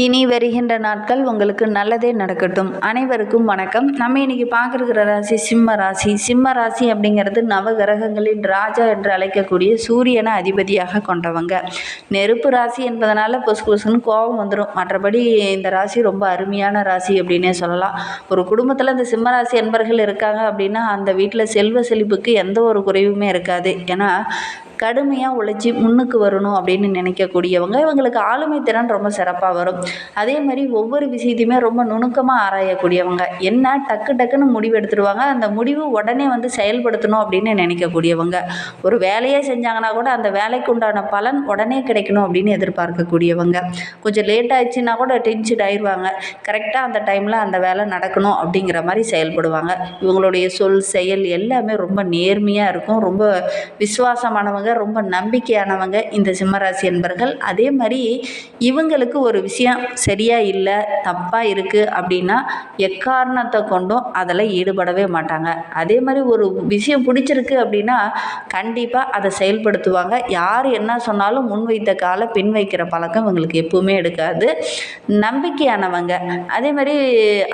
இனி வருகின்ற நாட்கள் உங்களுக்கு நல்லதே நடக்கட்டும். அனைவருக்கும் வணக்கம். நம்ம இன்னைக்கு பார்க்குற ராசி சிம்ம ராசி. சிம்ம ராசி அப்படிங்கிறது நவகிரகங்களின் ராஜா என்று அழைக்கக்கூடிய சூரியனை அதிபதியாக கொண்டவங்க. நெருப்பு ராசி என்பதனால பொசு பொசுன்னு கோபம் வந்துடும் மற்றபடி இந்த ராசி ரொம்ப அருமையான ராசி அப்படின்னே சொல்லலாம். ஒரு குடும்பத்தில் இந்த சிம்ம ராசி என்பர்கள் இருக்காங்க அப்படின்னா அந்த வீட்டில் செல்வ செழிப்புக்கு எந்த ஒரு குறைவுமே இருக்காது. ஏன்னா கடுமையாக உழைச்சி முன்னுக்கு வரணும் அப்படின்னு நினைக்கக்கூடியவங்க. இவங்களுக்கு ஆளுமை திறன் ரொம்ப சிறப்பாக வரும். அதே மாதிரி ஒவ்வொரு விஷயத்தையுமே ரொம்ப நுணுக்கமாக ஆராயக்கூடியவங்க. என்ன டக்கு டக்குன்னு முடிவு எடுத்துருவாங்க அந்த முடிவு உடனே வந்து செயல்படுத்தணும் அப்படின்னு நினைக்கக்கூடியவங்க. ஒரு வேலையே செஞ்சாங்கன்னா கூட அந்த வேலைக்கு உண்டான பலன் உடனே கிடைக்கணும் அப்படின்னு எதிர்பார்க்கக்கூடியவங்க. கொஞ்சம் லேட் ஆயிடுச்சுன்னா கூட டென்ஷன் ஆயிடுவாங்க. கரெக்டாக அந்த டைமில் அந்த வேலை நடக்கணும் அப்படிங்கிற மாதிரி செயல்படுவாங்க. இவங்களுடைய சொல் செயல் எல்லாமே ரொம்ப நேர்மையாக இருக்கும். ரொம்ப விசுவாசமானவங்க ரொம்ப நம்பிக்கையானவங்க இந்த சிம்மராசி என்பர்கள் அதே மாதிரி இவங்களுக்கு ஒரு விஷயம் சரியாக இல்லை தப்பாக இருக்குது அப்படின்னா எக்காரணத்தை கொண்டும் அதில் ஈடுபடவே மாட்டாங்க. அதே மாதிரி ஒரு விஷயம் பிடிச்சிருக்கு அப்படின்னா கண்டிப்பாக அதை செயல்படுத்துவாங்க. யார் என்ன சொன்னாலும் முன்வைத்த காலை பின் வைக்கிற பழக்கம் இவங்களுக்கு எப்பவுமே எடுக்காது. நம்பிக்கையானவங்க. அதே மாதிரி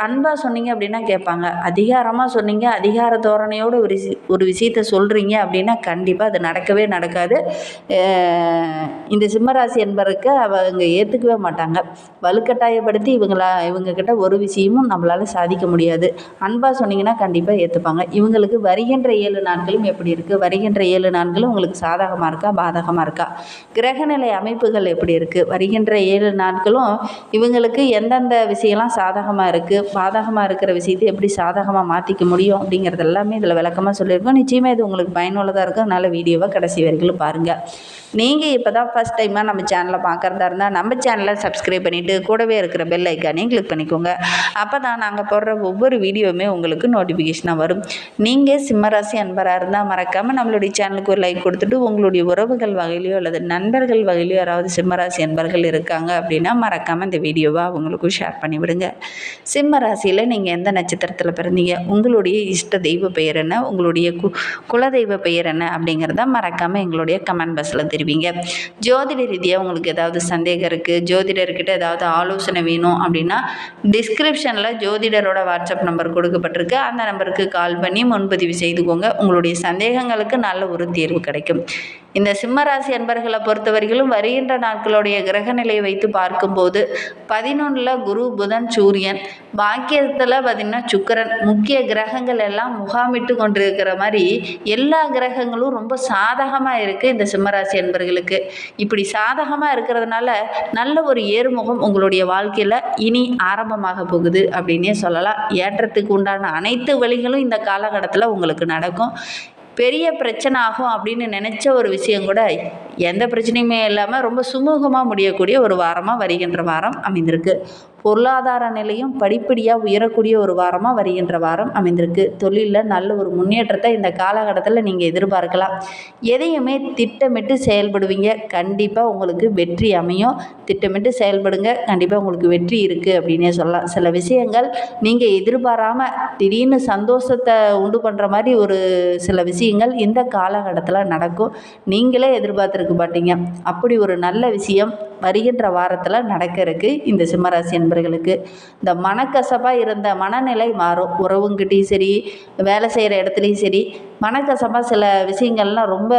அன்பாக சொன்னீங்க அப்படின்னா கேட்பாங்க. அதிகாரமாக சொன்னீங்க அதிகார தோரணையோட ஒரு ஒரு விஷயத்த சொல்கிறீங்க அப்படின்னா கண்டிப்பாக அது நடக்கவே நடக்காது. இந்த சிம்மராசி என்பவருக்கு அவங்க ஏற்றுக்கவே மாட்டாங்க. வலுக்கட்டாயப்படுத்தி இவங்கள இவங்கக்கிட்ட ஒரு விஷயமும் நம்மளால் சாதிக்க முடியாது. அன்பாக சொன்னீங்கன்னா கண்டிப்பாக ஏற்றுப்பாங்க இவங்களுக்கு வருகின்ற ஏழு நாட்களும் எப்படி இருக்குது வருகின்ற ஏழு நாட்களும் உங்களுக்கு சாதகமாக இருக்கா? பாதகமாக இருக்கா? கிரகநிலை அமைப்புகள் எப்படி இருக்குது வருகின்ற ஏழு நாட்களும் இவங்களுக்கு எந்தெந்த விஷயம்லாம் சாதகமாக இருக்குது பாதகமாக இருக்கிற விஷயத்தை எப்படி சாதகமாக மாற்றிக்க முடியும்? அப்படிங்கிறது எல்லாமே இதில் விளக்கமாக சொல்லியிருக்கோம். நிச்சயமாக இது உங்களுக்கு பயனுள்ளதாக இருக்கும். அதனால் வீடியோவை கடைசி வரைக்கும் பாருங்கள் நீங்கள் இப்போ தான் ஃபஸ்ட் டைமாக நம்ம சேனலை பார்க்குறதா இருந்தால் நம்ம சேனலை சப்ஸ்கிரைப் பண்ணிவிட்டு கூடவே இருக்கிற பெல் ஐக்கானையும் கிளிக் பண்ணிக்கோங்க. அப்போ தான் நாங்கள் போடுற ஒவ்வொரு வீடியோவுமே உங்களுக்கு நோட்டிஃபிகேஷனாக வரும். நீங்கள் சிம்மராசி அன்பராக இருந்தால் மறக்காமல் நம்மளுடைய சேனலுக்கு ஒரு லைக் கொடுத்துட்டு உங்களுடைய உறவுகள் வகையிலையோ அல்லது நண்பர்கள் வகையிலையோ யாராவது சிம்மராசி அன்பர்கள் இருக்காங்க அப்படின்னா மறக்காமல் இந்த வீடியோவை அவங்களுக்கும் ஷேர் பண்ணி விடுங்க சிம்ம ராசியில் நீங்கள் எந்த நட்சத்திரத்தில் பிறந்தீங்க? உங்களுடைய இஷ்ட தெய்வ பெயர் என்ன? உங்களுடைய கு குலதெய்வ பெயர் என்ன? அப்படிங்கிறத மறக்காமல் எங்களுடைய கமெண்ட் பாக்ஸில் தெரிவிங்க. ஜோதிட ரீதியாக உங்களுக்கு ஏதாவது சந்தேகம் இருக்குது ஜோதிடர்கிட்ட ஏதாவது ஆலோசனை வேணும் அப்படின்னா டிஸ்கிரிப்ஷனில் ஜோதிடரோட வாட்ஸ்அப் நம்பர் கொடுக்கப்பட்டிருக்கு. அந்த நம்பருக்கு கால் பண்ணி முன்பதிவு செய்துக்கோங்க. உங்களுடைய சந்தேகங்களுக்கு நல்ல ஒரு தீர்வு கிடைக்கும். இந்த சிம்மராசி அன்பர்களை பொறுத்தவரையிலும் வருகின்ற நாட்களுடைய கிரக நிலையை வைத்து பார்க்கும்போது பதினொன்றில் குரு புதன் சூரியன் பாக்கியத்தில் பார்த்திங்கன்னா சுக்கிரன் முக்கிய கிரகங்கள் எல்லாம் முகாமிட்டு கொண்டிருக்கிற மாதிரி எல்லா கிரகங்களும் ரொம்ப சாதகமாக இருக்குது இந்த சிம்மராசி அன்பர்களுக்கு. இப்படி சாதகமாக இருக்கிறதுனால நல்ல ஒரு ஏறுமுகம் உங்களுடைய வாழ்க்கையில் இனி ஆரம்பமாக போகுது அப்படின்னே சொல்லலாம். ஏற்றத்துக்கு உண்டான அனைத்து வழிகளும் இந்த காலகட்டத்தில் உங்களுக்கு நடக்கும். பெரிய பிரச்சனை ஆகும் அப்படின்னு நினச்ச ஒரு விஷயம் கூட எந்த பிரச்சனையுமே இல்லாமல் ரொம்ப சுமூகமாக முடியக்கூடிய ஒரு வாரமாக வருகின்ற வாரம் அமைந்திருக்கு. பொருளாதார நிலையும் படிப்படியாக உயரக்கூடிய ஒரு வாரமாக வருகின்ற வாரம் அமைந்திருக்கு. தொழிலில் நல்ல ஒரு முன்னேற்றத்தை இந்த காலகட்டத்தில் நீங்கள் எதிர்பார்க்கலாம். எதையுமே திட்டமிட்டு செயல்படுவீங்க. கண்டிப்பாக உங்களுக்கு வெற்றி அமையும். திட்டமிட்டு செயல்படுங்க. கண்டிப்பாக உங்களுக்கு வெற்றி இருக்குது அப்படின்னே சொல்லலாம். சில விஷயங்கள் நீங்கள் எதிர்பாராமல் திடீர்னு சந்தோஷத்தை உண்டு பண்ணுற மாதிரி ஒரு சில விஷயங்கள் இந்த காலகட்டத்தில் நடக்கும். நீங்களே எதிர்பார்த்துருக்க மாட்டீங்க அப்படி ஒரு நல்ல விஷயம் வருகின்ற வாரத்தில் நடக்க இருக்கு இந்த சிம்மராசி என்பர்களுக்கு இந்த மனக்கசப்பாக இருந்த மனநிலை மாறும். உறவுங்கிட்டையும் சரி வேலை செய்கிற இடத்துலையும் சரி மனக்கசப்பாக சில விஷயங்கள்லாம் ரொம்ப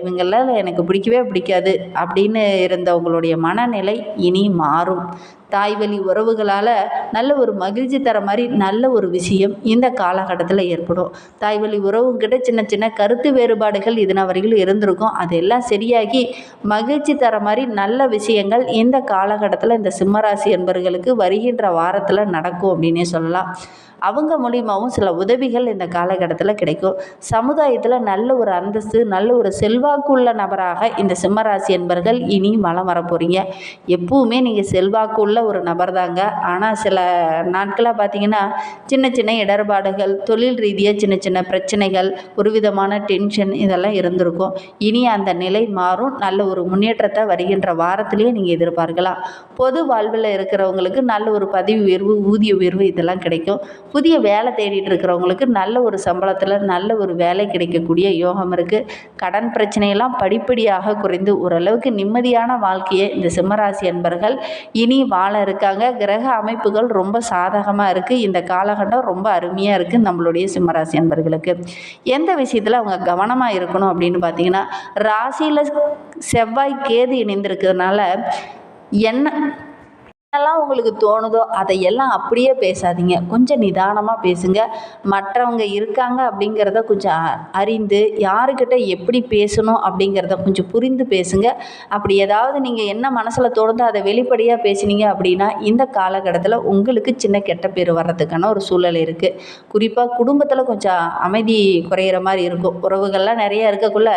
இவங்களால் எனக்கு பிடிக்கவே பிடிக்காது அப்படின்னு இருந்தவங்களுடைய மனநிலை இனி மாறும். தாய் வழி உறவுகளால் நல்ல ஒரு மகிழ்ச்சி தர மாதிரி நல்ல ஒரு விஷயம் இந்த காலகட்டத்தில் ஏற்படும். தாய் வழி உறவுங்கிட்ட சின்ன சின்ன கருத்து வேறுபாடுகள் இதன வரையிலும் இருந்திருக்கும். அதெல்லாம் சரியாகி மகிழ்ச்சி தர மாதிரி நல்ல விஷயங்கள் இந்த காலகட்டத்தில் இந்த சிம்மராசி என்பர்களுக்கு வருகின்ற வாரத்தில் நடக்கும் அப்படின்னே சொல்லலாம். அவங்க மூலியமாகவும் சில உதவிகள் இந்த காலகட்டத்தில் கிடைக்கும். சமுதாயத்தில் நல்ல ஒரு அந்தஸ்து நல்ல ஒரு செல்வாக்குள்ள நபராக இந்த சிம்மராசி என்பர்கள் இனி மலம் வர போகிறீங்க எப்பவுமே நீங்கள் செல்வாக்குள்ள ஒரு நபர் தாங்க ஆனால் சில நாட்களாக பார்த்தீங்கன்னா சின்ன சின்ன இடர்பாடுகள் தொழில் ரீதியாக சின்ன சின்ன பிரச்சனைகள் ஒரு விதமான டென்ஷன் இதெல்லாம் இருந்திருக்கும். இனி அந்த நிலை மாறும். நல்ல ஒரு முன்னேற்றத்தை வருகின்ற வாரத்திலேயே நீங்கள் எதிர்பார்க்கலாம். பொது வாழ்வில் இருக்கிறவங்களுக்கு நல்ல ஒரு பதவி உயர்வு ஊதிய உயர்வு இதெல்லாம் கிடைக்கும். புதிய வேலை தேடிட்டு இருக்கிறவங்களுக்கு நல்ல ஒரு சம்பளத்தில் நல்ல ஒரு வேலை கிடைக்கக்கூடிய யோகம் இருக்குது கடன் பிரச்சனையெல்லாம் படிப்படியாக குறைந்து ஓரளவுக்கு நிம்மதியான வாழ்க்கையை இந்த சிம்மராசி அன்பர்கள் இனி வாழ இருக்காங்க. கிரக அமைப்புகள் ரொம்ப சாதகமாக இருக்குது இந்த காலகட்டம் ரொம்ப அருமையாக இருக்குது நம்மளுடைய சிம்மராசி அன்பர்களுக்கு. எந்த விஷயத்தில் அவங்க கவனமாக இருக்கணும் அப்படின்னு பார்த்தீங்கன்னா ராசியில் செவ்வாய் கேது இணைந்திருக்கிறதுனால என்ன என்னெல்லாம் உங்களுக்கு தோணுதோ அதையெல்லாம் அப்படியே பேசாதீங்க. கொஞ்சம் நிதானமாக பேசுங்க. மற்றவங்க இருக்காங்க அப்படிங்கிறத கொஞ்சம் அறிந்து யாருக்கிட்ட எப்படி பேசணும் அப்படிங்கிறத கொஞ்சம் புரிந்து பேசுங்க. அப்படி ஏதாவது நீங்கள் என்ன மனசில் தோணுதோ அதை வெளிப்படையாக பேசினீங்க அப்படின்னா இந்த காலகட்டத்தில் உங்களுக்கு சின்ன கெட்ட பேர் வர்றதுக்கான ஒரு சூழல் இருக்குது குறிப்பாக குடும்பத்தில் கொஞ்சம் அமைதி குறையிற மாதிரி இருக்கும். உறவுகள்லாம் நிறைய இருக்கக்குள்ள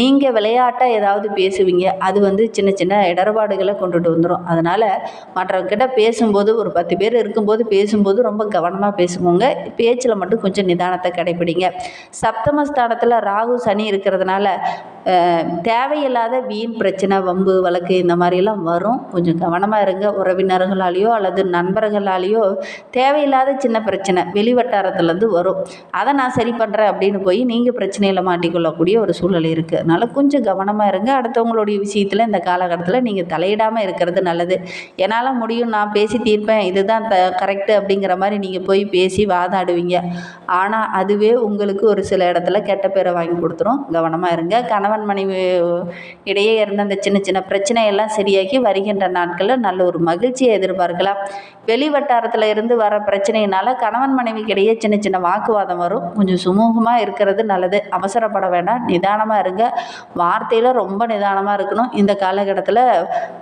நீங்கள் விளையாட்டாக ஏதாவது பேசுவீங்க. அது வந்து சின்ன சின்ன இடர்பாடுகளை கொண்டுட்டு வந்துடும் அதனால் மற்ற மற்றவங்கிட்ட பேசும்போது ஒரு பத்து பேர் இருக்கும்போது பேசும்போது ரொம்ப கவனமாக பேசுவோங்க பேச்சில் மட்டும் கொஞ்சம் நிதானத்தை கடைப்பிடிங்க. சப்தமஸ்தானத்தில் ராகு சனி இருக்கிறதுனால தேவையில்லாத வீண் பிரச்சனை வம்பு வழக்கு இந்த மாதிரிலாம் வரும். கொஞ்சம் கவனமாக இருங்க. உறவினர்களாலேயோ அல்லது நண்பர்களாலேயோ தேவையில்லாத சின்ன பிரச்சனை வெளிவட்டாரத்துலேருந்து வரும். அதை நான் சரி பண்ணுறேன் அப்படின்னு போய் நீங்கள் பிரச்சனையில் மாட்டிக்கொள்ளக்கூடிய ஒரு சூழல் இருக்குது அதனால் கொஞ்சம் கவனமாக இருங்க. அடுத்தவங்களுடைய விஷயத்தில் இந்த காலகட்டத்தில் நீங்கள் தலையிடாமல் இருக்கிறது நல்லது. என்னால் முடியும் நான் பேசி தீர்ப்பேன். இதுதான் த கரெக்டு அப்படிங்கிற மாதிரி நீங்கள் போய் பேசி வாதாடுவீங்க. ஆனால் அதுவே உங்களுக்கு ஒரு சில இடத்துல கெட்ட பேரை வாங்கி கொடுத்துரும். கவனமாக இருங்க. கணவன் மனைவி இடையே இருந்த அந்த சின்ன சின்ன பிரச்சனையெல்லாம் சரியாக்கி வருகின்ற நாட்களில் நல்ல ஒரு மகிழ்ச்சியை எதிர்பார்க்கலாம். வெளி வட்டாரத்தில் இருந்து வர பிரச்சனையினால கணவன் மனைவிக்கிடையே சின்ன சின்ன வாக்குவாதம் வரும். கொஞ்சம் சுமூகமாக இருக்கிறது நல்லது. அவசரப்பட வேண்டாம். நிதானமாக இருங்க. வார்த்தையில் ரொம்ப நிதானமாக இருக்கணும். இந்த காலகட்டத்தில்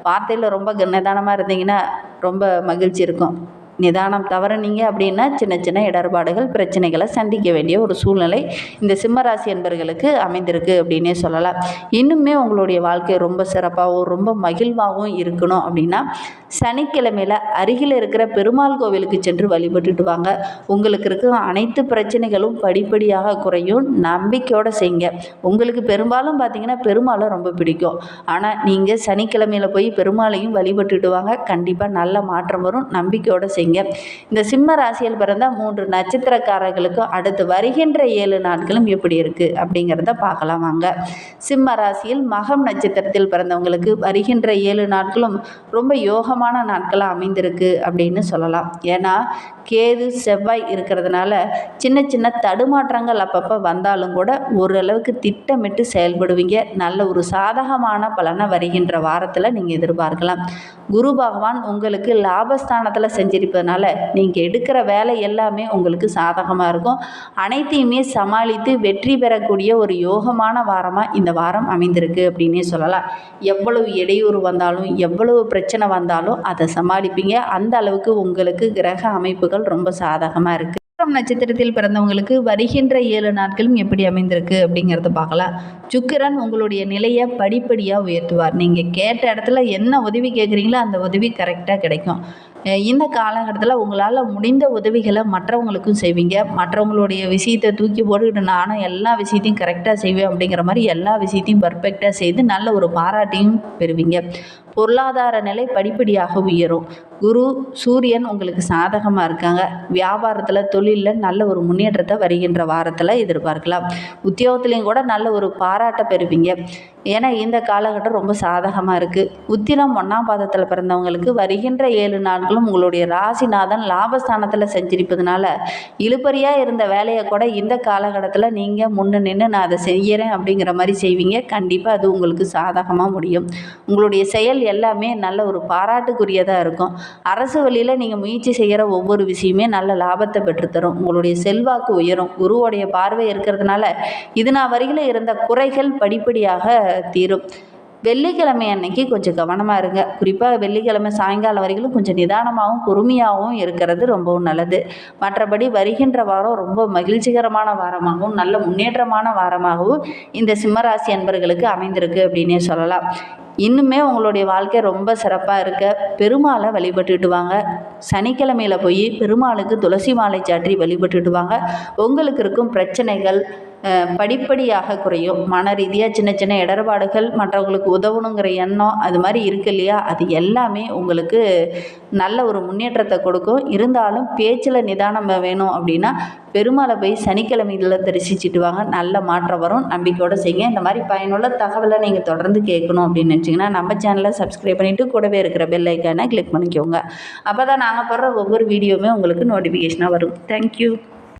வார்த்தையில் ரொம்ப நிதானமாக இருந்தீங்கன்னா ரொம்ப மகிழ்ச்சி இருக்கும். நிதானம் தவறினீங்க அப்படின்னா சின்ன சின்ன இடர்பாடுகள் பிரச்சனைகளை சந்திக்க வேண்டிய ஒரு சூழ்நிலை இந்த சிம்மராசி என்பர்களுக்கு அமைந்திருக்கு அப்படின்னே சொல்லலாம். இன்னுமே உங்களுடைய வாழ்க்கை ரொம்ப சிறப்பாகவும் ரொம்ப மகிழ்வாகவும் இருக்கணும் அப்படின்னா சனிக்கிழமையில் அருகில் இருக்கிற பெருமாள் கோவிலுக்கு சென்று வழிபட்டுட்டு வாங்க. உங்களுக்கு இருக்க அனைத்து பிரச்சனைகளும் படிப்படியாக குறையும். நம்பிக்கையோடு செய்யுங்க உங்களுக்கு பெரும்பாலும் பார்த்தீங்கன்னா பெருமாளை ரொம்ப பிடிக்கும். ஆனால் நீங்கள் சனிக்கிழமையில் போய் பெருமாளையும் வழிபட்டுட்டு வாங்க. கண்டிப்பாக நல்ல மாற்றம் வரும். நம்பிக்கையோடு செய்யுங்க இந்த சிம்ம ராசியில் பிறந்த மூன்று நட்சத்திரக்காரர்களுக்கும் அடுத்து வருகின்ற ஏழு நாட்களும் எப்படி இருக்குது அப்படிங்கிறத பார்க்கலாம் வாங்க. சிம்ம ராசியில் மகம் நட்சத்திரத்தில் பிறந்தவங்களுக்கு வருகின்ற ஏழு நாட்களும் ரொம்ப யோகமான நாட்களாக அமைந்திருக்கு அப்படின்னு சொல்லலாம். ஏன்னா கேது செவ்வாய் இருக்கிறதுனால சின்ன சின்ன தடுமாற்றங்கள் அப்பப்போ வந்தாலும் கூட ஓரளவுக்கு திட்டமிட்டு செயல்படுவீங்க. நல்ல ஒரு சாதகமான பலனை வருகின்ற வாரத்தில் நீங்கள் எதிர்பார்க்கலாம். குரு பகவான் உங்களுக்கு லாபஸ்தானத்தில் செஞ்சிருப்பதனால நீங்கள் எடுக்கிற வேலை எல்லாமே உங்களுக்கு சாதகமாக இருக்கும். அனைத்தையுமே சமாளித்து வெற்றி பெறக்கூடிய ஒரு யோகமான வாரமாக இந்த வாரம் அமைந்திருக்கு அப்படின்னே சொல்லலாம். எவ்வளவு இடையூறு வந்தாலும் எவ்வளவு பிரச்சனை வந்தாலும் அதை சமாளிப்பீங்க. அந்த அளவுக்கு உங்களுக்கு கிரக அமைப்புகள் ரொம்ப சாதகமாக இருக்குது நட்சத்திரத்தில் பிறந்தவங்களுக்கு வருகின்ற ஏழு நாட்களும் எப்படி அமைந்திருக்கு அப்படிங்கிறத பார்க்கலாம். சுக்கிரன் உங்களுடைய நிலையை படிப்படியாக உயர்த்துவார். நீங்கள் கேட்ட இடத்துல என்ன உதவி கேட்குறீங்களோ அந்த உதவி கரெக்டாக கிடைக்கும். இந்த காலகட்டத்தில் உங்களால் முடிந்த உதவிகளை மற்றவங்களுக்கும் செய்வீங்க. மற்றவங்களுடைய விஷயத்தை தூக்கி போட்டுக்கிட்டு நானும் எல்லா விஷயத்தையும் கரெக்டாக செய்வேன் அப்படிங்கிற மாதிரி எல்லா விஷயத்தையும் பர்ஃபெக்டாக செய்து நல்ல ஒரு பாராட்டையும் பெறுவீங்க. பொருளாதார நிலை படிப்படியாக உயரும். குரு சூரியன் உங்களுக்கு சாதகமாக இருக்காங்க. வியாபாரத்தில் தொழிலில் நல்ல ஒரு முன்னேற்றத்தை வருகின்ற வாரத்தில் எதிர்பார்க்கலாம். உத்தியோகத்துலேயும் கூட நல்ல ஒரு பாராட்டை பெறுவீங்க. ஏன்னா இந்த காலகட்டம் ரொம்ப சாதகமாக இருக்குது உத்திரம் ஒன்றாம் பாதத்தில் பிறந்தவங்களுக்கு வருகின்ற ஏழு நாட்களும் உங்களுடைய ராசிநாதன் லாபஸ்தானத்தில் செஞ்சிருப்பதுனால இழுபறியாக இருந்த வேலையை கூட இந்த காலகட்டத்தில் நீங்கள் முன்னே நின்று நான் அதை செய்கிறேன் அப்படிங்கிற மாதிரி செய்வீங்க. கண்டிப்பாக அது உங்களுக்கு சாதகமாக முடியும். உங்களுடைய செயல் எல்லாமே நல்ல ஒரு பாராட்டுக்குரியதாக இருக்கும். அரசு வழியில் நீங்கள் முயற்சி செய்கிற ஒவ்வொரு விஷயமே நல்ல லாபத்தை பெற்றுத்தரும். உங்களுடைய செல்வாக்கு உயரும். குருவோடைய பார்வை இருக்கிறதுனால இது நான் வரையில் இருந்த குறைகள் படிப்படியாக தீரும். வெள்ளிக்கிழமை அன்னைக்கு கொஞ்சம் கவனமாக இருங்க. குறிப்பாக வெள்ளிக்கிழமை சாயங்காலம் வரைக்கும் கொஞ்சம் நிதானமாகவும் பொறுமையாகவும் இருக்கிறது ரொம்பவும் நல்லது. மற்றபடி வருகின்ற வாரம் ரொம்ப மகிழ்ச்சிகரமான வாரமாகவும் நல்ல முன்னேற்றமான வாரமாகவும் இந்த சிம்மராசி அன்பர்களுக்கு அமைந்திருக்கு அப்படின்னே சொல்லலாம். இன்னுமே உங்களுடைய வாழ்க்கை ரொம்ப சிறப்பாக இருக்க. பெருமாளை வழிபட்டுட்டு வாங்க. சனிக்கிழமையில் போய் பெருமாளுக்கு துளசி மாலை சாற்றி வழிபட்டுட்டு வாங்க. உங்களுக்கு இருக்கும் பிரச்சனைகள் படிப்படியாக குறையும். மன ரீதியாக சின்ன சின்ன இடர்பாடுகள் மற்றவங்களுக்கு உதவணுங்கிற எண்ணம் அது மாதிரி இருக்கு இல்லையா? அது எல்லாமே உங்களுக்கு நல்ல ஒரு முன்னேற்றத்தை கொடுக்கும். இருந்தாலும் பேச்சில் நிதானம் வேணும் அப்படின்னா பெருமாளை போய் சனிக்கிழமையில் தரிசிச்சுட்டு வாங்க நல்ல மாற்றம் வரும். நம்பிக்கையோடு செய்யுங்க. இந்த மாதிரி பயனுள்ள தகவலை நீங்கள் தொடர்ந்து கேட்கணும் அப்படின்னு நினச்சிங்கன்னா நம்ம சேனலை சப்ஸ்கிரைப் பண்ணிவிட்டு கூடவே இருக்கிற பெல் ஐக்கானை கிளிக் பண்ணிக்கோங்க. அப்போ தான் நாங்கள் போடுற ஒவ்வொரு வீடியோவுமே உங்களுக்கு நோட்டிஃபிகேஷனாக வரும். தேங்க்யூ